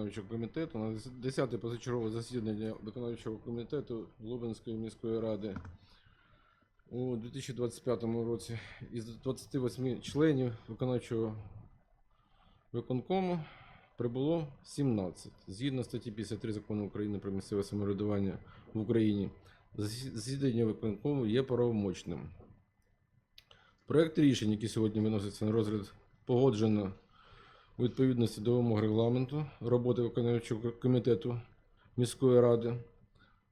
виконавчого комітету на 10-те позачергове засідання виконавчого комітету Лубенської міської ради у 2025 році із 28 членів виконавчого виконкому прибуло 17. Згідно статті 53 закону України про місцеве самоврядування в Україні, засідання виконкому є правомочним. Проект рішень, які сьогодні виносяться на розгляд, погоджено відповідності до вимог регламенту роботи виконавчого комітету міської ради.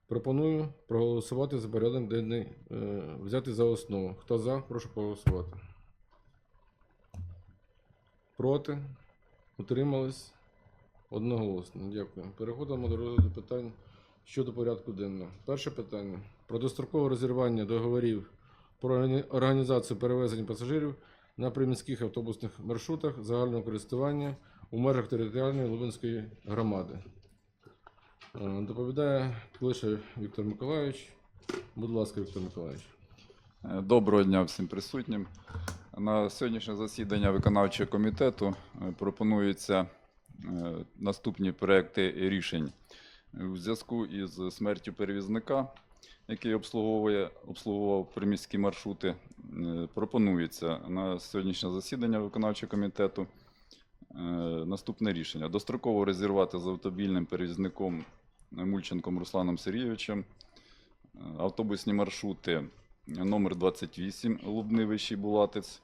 Пропоную проголосувати за порядок денний, е, взяти за основу. Хто за, прошу проголосувати. Проти? Утримались? Одноголосно. Дякую. Переходимо до розгляду питань щодо порядку денного. Перше питання. Про дострокове розірвання договорів про організацію перевезень пасажирів на приміських автобусних маршрутах загального користування у межах територіальної Лубенської громади. Е, Доповідає Клиша Віктор Миколайович. Будь ласка, Віктор Миколайович. Е, Доброго дня всім присутнім. На сьогоднішнє засідання виконавчого комітету е, пропонуються наступні проекти рішень у зв'язку із смертю перевізника, який обслуговує обслуговував приміські маршрути. е, Пропонується на сьогоднішнє засідання виконавчого комітету е, наступне рішення: достроково розірвати з автомобільним перевізником Мульченком Русланом Сергійовичем е, автобусні маршрути номер 28 Лубний Вищий Булатець,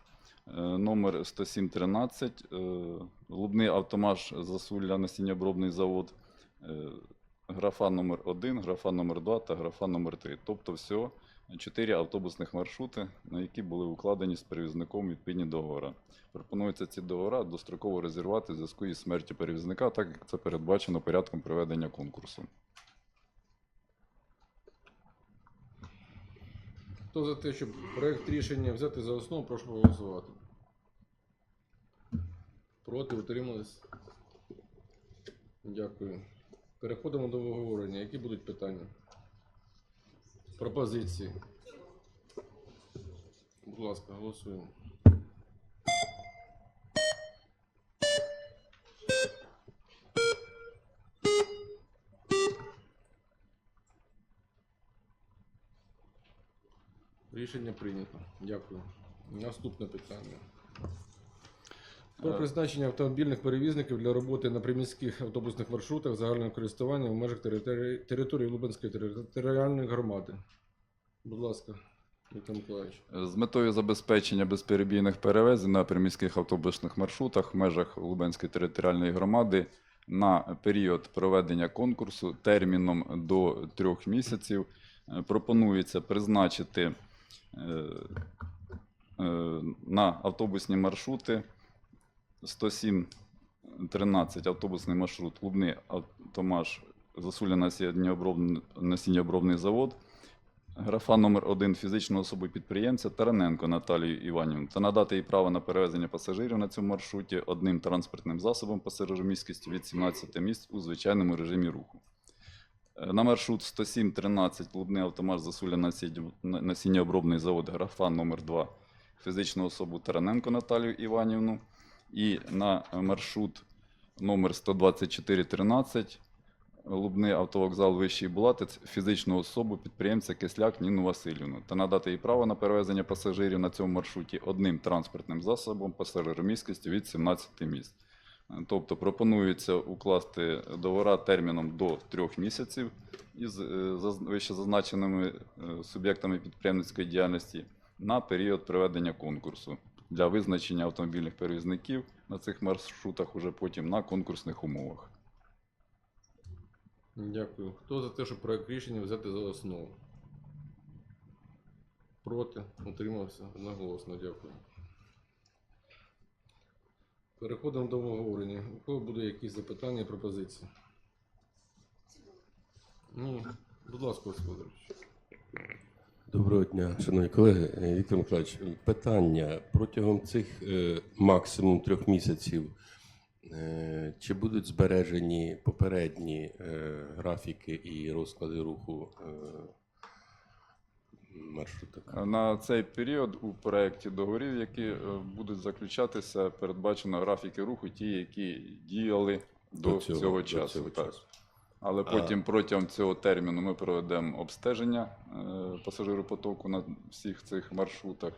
номер 10713 е, Лубний Автомаш Засулля насіннябробний завод, графа номер 1 графа номер 2 та графа номер 3 Тобто всього 4 автобусних маршрути, на які були укладені з перевізником відповідні договори. Пропонується ці договори достроково розірвати в зв'язку із смертю перевізника, так як це передбачено порядком проведення конкурсу. Хто за те, щоб проект рішення взяти за основу, прошу проголосувати. Проти, утримались? Дякую. Переходимо до обговорення. Які будуть питання? Пропозиції. Будь ласка, голосуємо. Рішення прийнято. Дякую. Наступне питання. Про Е. призначення автомобільних перевізників для роботи на приміських автобусних маршрутах загального користування в межах території, території Лубенської територіальної громади. Будь ласка, Віктор Миколаївич. З метою забезпечення безперебійних перевезень на приміських автобусних маршрутах в межах Лубенської територіальної громади на період проведення конкурсу терміном до трьох місяців е, пропонується призначити е, на автобусні маршрути 107 13 автобусний маршрут Лубний Автомаш Засуля насіннєобробний завод. Графа номер 1 фізичної особи підприємця Тараненко Наталію Іванівну. Та надати їй право на перевезення пасажирів на цьому маршруті одним транспортним засобом пасажиромісткістю від 17 місць у звичайному режимі руху. Е, На маршрут 107-13 Лубний автомаш Засуля насіннєобробний завод Графа номер 2 фізичну особу Тараненко Наталію Іванівну і на маршрут номер 12413 Лубний автовокзал Вищий Булатець фізичну особу підприємця Кисляк Ніну Васильівну та надати їй право на перевезення пасажирів на цьому маршруті одним транспортним засобом пасажиромісткістю від 17 місць. Е, Тобто пропонується укласти договора терміном до трьох місяців із е, вище зазначеними е, суб'єктами підприємницької діяльності на період проведення конкурсу для визначення автомобільних перевізників на цих маршрутах уже потім на конкурсних умовах. Дякую. Хто за те, щоб проект рішення взяти за основу? Проти, утримався. Одноголосно, дякую. Переходимо до обговорення. У кого буде якісь запитання пропозиції? Ну, будь ласка, Федорович. Доброго дня, шановні колеги. Е, Віктор Миколаївич, питання протягом цих е, максимум трьох місяців. е, Чи будуть збережені попередні графіки і розклади руху маршруток? На цей період у проєкті договорів, які будуть заключатися, передбачено графіки руху, ті, які діяли до, цього, до часу. цього так. часу. Але потім протягом цього терміну ми проведемо обстеження е, пасажиропотоку на всіх цих маршрутах.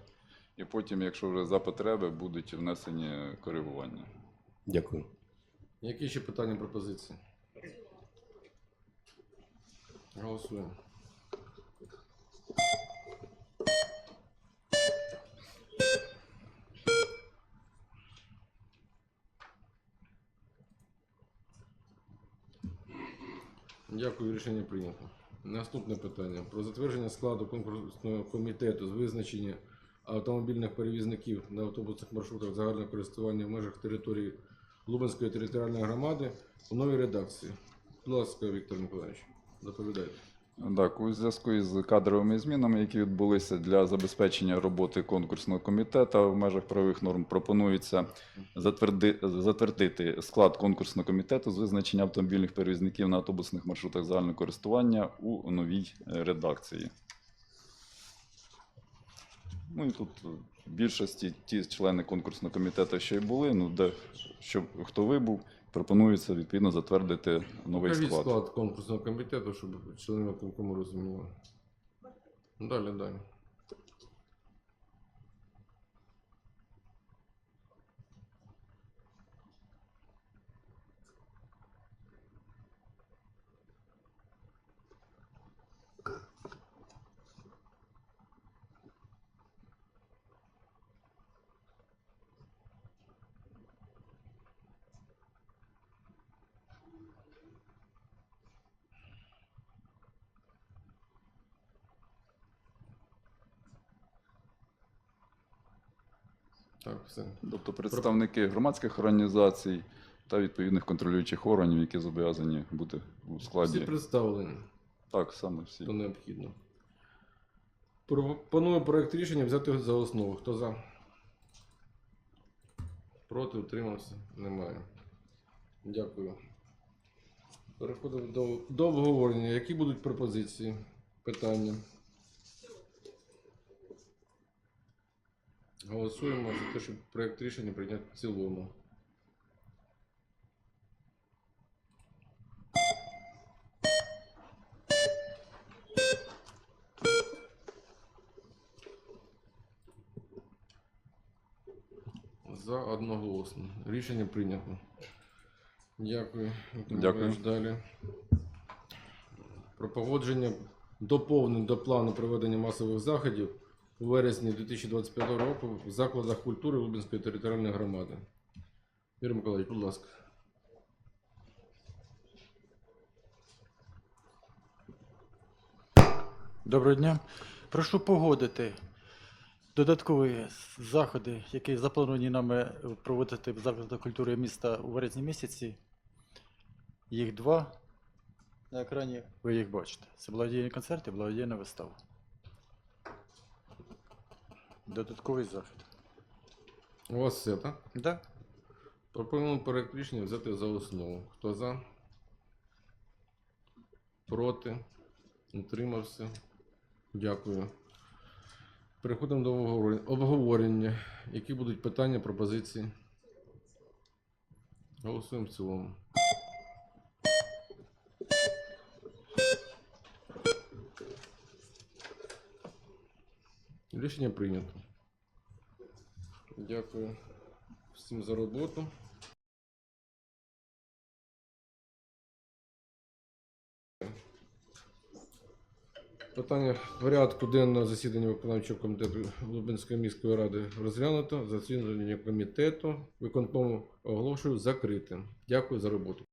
І потім, якщо вже за потреби, будуть внесені коригування. Дякую. Які ще питання пропозиції? Голосуємо. Дякую, рішення прийнято. Наступне питання. Про затвердження складу конкурсного комітету з визначення автомобільних перевізників на автобусних маршрутах загального користування в межах території Лубенської територіальної громади у новій редакції. Будь ласка, Віктор Миколаївич, доповідайте. Так, у зв'язку із кадровими змінами, які відбулися для забезпечення роботи конкурсного комітету в межах правових норм, пропонується затверди, затвердити склад конкурсного комітету з визначення автомобільних перевізників на автобусних маршрутах загального користування у новій е, редакції. Ну і тут е, в більшості ті члени конкурсного комітету, що й були, ну де щоб хто вибув, пропонується відповідно затвердити новий Покажіть склад. склад конкурсного комітету, щоб члени виконкому розуміли. Далі, далі. Так, все. Тобто представники громадських організацій та відповідних контролюючих органів, які зобов'язані бути у складі. Всі представлені, Так, саме всі. то необхідно. Пропоную проект рішення взяти за основу. Хто за? Проти, утримався? Немає. Дякую. Переходимо до, до обговорення. Які будуть пропозиції? Питання? Голосуємо за те, щоб проект рішення прийняти в цілому. За одноголосно. Рішення прийнято. Дякую. Дякую. Далі. Про погодження доповнень до плану проведення масових заходів у вересні 2025 року в закладах культури Лубенської територіальної громади. Юрій Миколаївич, будь ласка. Доброго дня. Прошу погодити додаткові заходи, які заплановані нами проводити в закладах культури міста у вересні місяці. Їх два. На екрані ви їх бачите. Це благодійні концерти, благодійна вистава. Додатковий захід. У вас все, так? Да? Пропонуємо проект рішення взяти за основу. Хто за? Проти? Утримався? Дякую. Переходимо до обговорення. Які будуть питання, пропозиції? Голосуємо в цілому. Рішення прийнято. Дякую всім за роботу. Питання порядку денного засідання виконавчого комітету Лубенської міської ради розглянуто. Засідання комітету виконкому оголошую закритим. Дякую за роботу.